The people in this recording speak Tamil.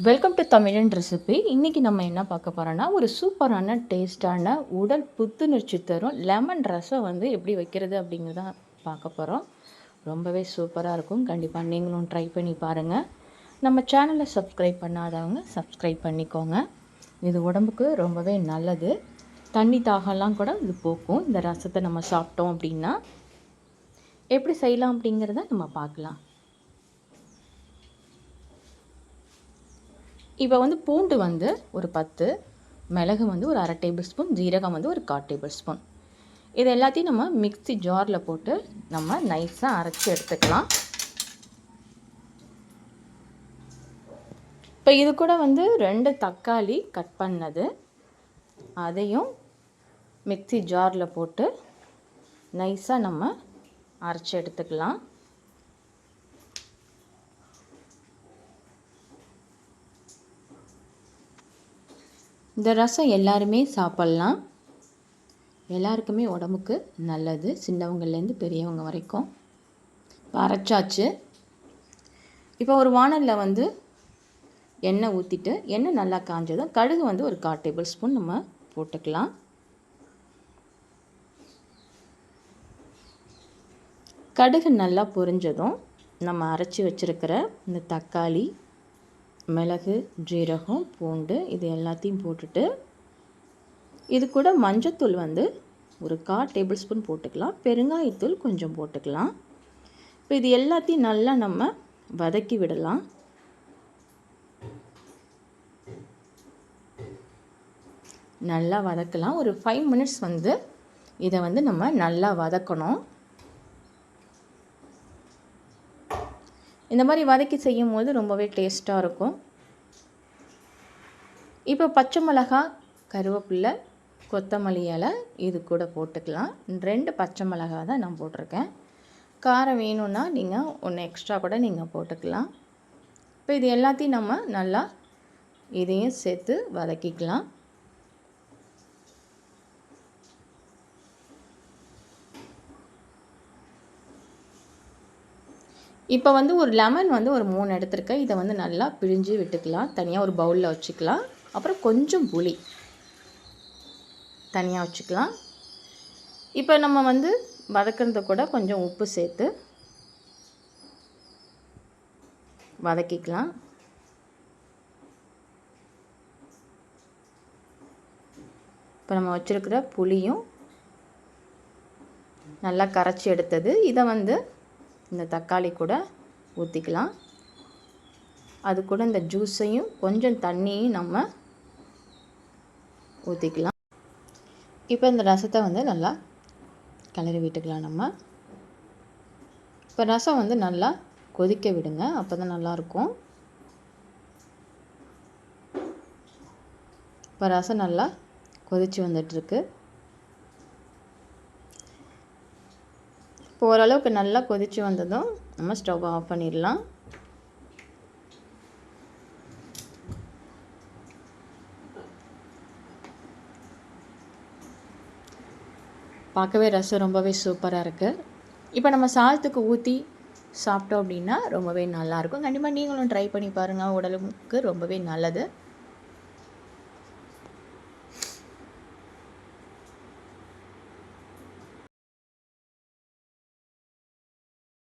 வெல்கம் டு தமிழன் ரெசிபி இன்றைக்கி நம்ம என்ன பார்க்க போகிறோன்னா ஒரு சூப்பரான டேஸ்டான உடல் புத்துணர்ச்சி தரும் லெமன் ரசம் வந்து எப்படி வைக்கிறது அப்படிங்கிறத பார்க்க போகிறோம் ரொம்பவே சூப்பராக இருக்கும். கண்டிப்பாக நீங்களும் ட்ரை பண்ணி பாருங்கள் நம்ம சேனலை சப்ஸ்கிரைப் பண்ணாதவங்க சப்ஸ்கிரைப் பண்ணிக்கோங்க. இது உடம்புக்கு ரொம்பவே நல்லது. தண்ணி தாகம்லாம் கூட இது போக்கும். இந்த ரசத்தை நம்ம சாப்பிட்டோம் அப்படின்னா எப்படி செய்யலாம் அப்படிங்கிறத நம்ம பார்க்கலாம். இப்போ வந்து பூண்டு வந்து ஒரு பத்து மிளகு வந்து ஒரு அரை டேபிள் ஸ்பூன் ஜீரகம் வந்து ஒரு கால் டேபிள் ஸ்பூன் இது எல்லாத்தையும் நம்ம மிக்ஸி ஜாரில் போட்டு நம்ம நைஸாக அரைச்சி எடுத்துக்கலாம். இப்போ இது கூட வந்து ரெண்டு தக்காளி கட் பண்ணது. அதையும் மிக்ஸி ஜாரில் போட்டு நைஸாக நம்ம அரைச்சி எடுத்துக்கலாம். இந்த ரசம் எல்லாருமே சாப்பிட்லாம். எல்லாருக்குமே உடம்புக்கு நல்லது. சின்னவங்கள்லேருந்து பெரியவங்க வரைக்கும். இப்போ அரைச்சாச்சு. இப்போ ஒரு வானலில் வந்து எண்ணெய் ஊற்றிட்டு எண்ணெய் நல்லா காஞ்சதும் கடுகு வந்து ஒரு கால் டேபிள் ஸ்பூன் நம்ம போட்டுக்கலாம். கடுகு நல்லா பொரிஞ்சதும் நம்ம அரைச்சி வச்சுருக்கிற இந்த தக்காளி மிளகு ஜீரகம் பூண்டு இது எல்லாத்தையும் போட்டுட்டு இது கூட மஞ்சத்தூள் வந்து ஒரு கால் டேபிள் ஸ்பூன் போட்டுக்கலாம். பெருங்காயத்தூள் கொஞ்சம் போட்டுக்கலாம். இப்போ இது எல்லாத்தையும் நல்லா நம்ம வதக்கி விடலாம். நல்லா வதக்கலாம். ஒரு ஃபைவ் மினிட்ஸ் வந்து இதை வந்து நம்ம நல்லா வதக்கணும். இந்த மாதிரி வதக்கி செய்யும் போது ரொம்பவே டேஸ்ட்டாக இருக்கும். இப்போ பச்சை மிளகா கருவேப்பில்லை கொத்தமல்லி இலை இது கூட போட்டுக்கலாம். ரெண்டு பச்சை மிளகா தான் நான் போட்டிருக்கேன். காரம் வேணும்னா நீங்கள் ஒன்று எக்ஸ்ட்ரா கூட நீங்கள் போட்டுக்கலாம். இப்போ இது எல்லாத்தையும் நம்ம நல்லா இதையும் சேர்த்து வதக்கிக்கலாம். இப்போ வந்து ஒரு லெமன் வந்து ஒரு மூணு எடுத்துருக்கேன். இதை வந்து நல்லா பிழிஞ்சு விட்டுக்கலாம். தனியாக ஒரு பவுலில் வச்சுக்கலாம். அப்புறம் கொஞ்சம் புளி தனியாக வச்சுக்கலாம். இப்போ நம்ம வந்து வதக்கிறது கூட கொஞ்சம் உப்பு சேர்த்து வதக்கிக்கலாம். இப்போ நம்ம வச்சுருக்கிற புளியும் நல்லா கரைச்சி எடுத்தது. இதை வந்து இந்த தக்காளி கூட ஊற்றிக்கலாம் அது கூட இந்த ஜூஸையும் கொஞ்சம் தண்ணியும் நம்ம ஊற்றிக்கலாம் இப்போ இந்த ரசத்தை வந்து நல்லா கிளறி விட்டுக்கலாம் நம்ம. இப்போ ரசம் வந்து நல்லா கொதிக்க விடுங்க. அப்போ தான் நல்லாயிருக்கும். இப்போ ரசம் நல்லா கொதித்து வந்துட்டுருக்கு. ஓரளவுக்கு நல்லா கொதித்து வந்ததும் நம்ம ஸ்டவ் ஆஃப் பண்ணிடலாம். பார்க்கவே ரசம் ரொம்பவே சூப்பராக இருக்குது இப்போ நம்ம சாதத்துக்கு ஊற்றி சாப்பிட்டோம் அப்படின்னா ரொம்பவே நல்லாயிருக்கும் கண்டிப்பாக நீங்களும் ட்ரை பண்ணி பாருங்கள் உடலுக்கு ரொம்பவே நல்லது.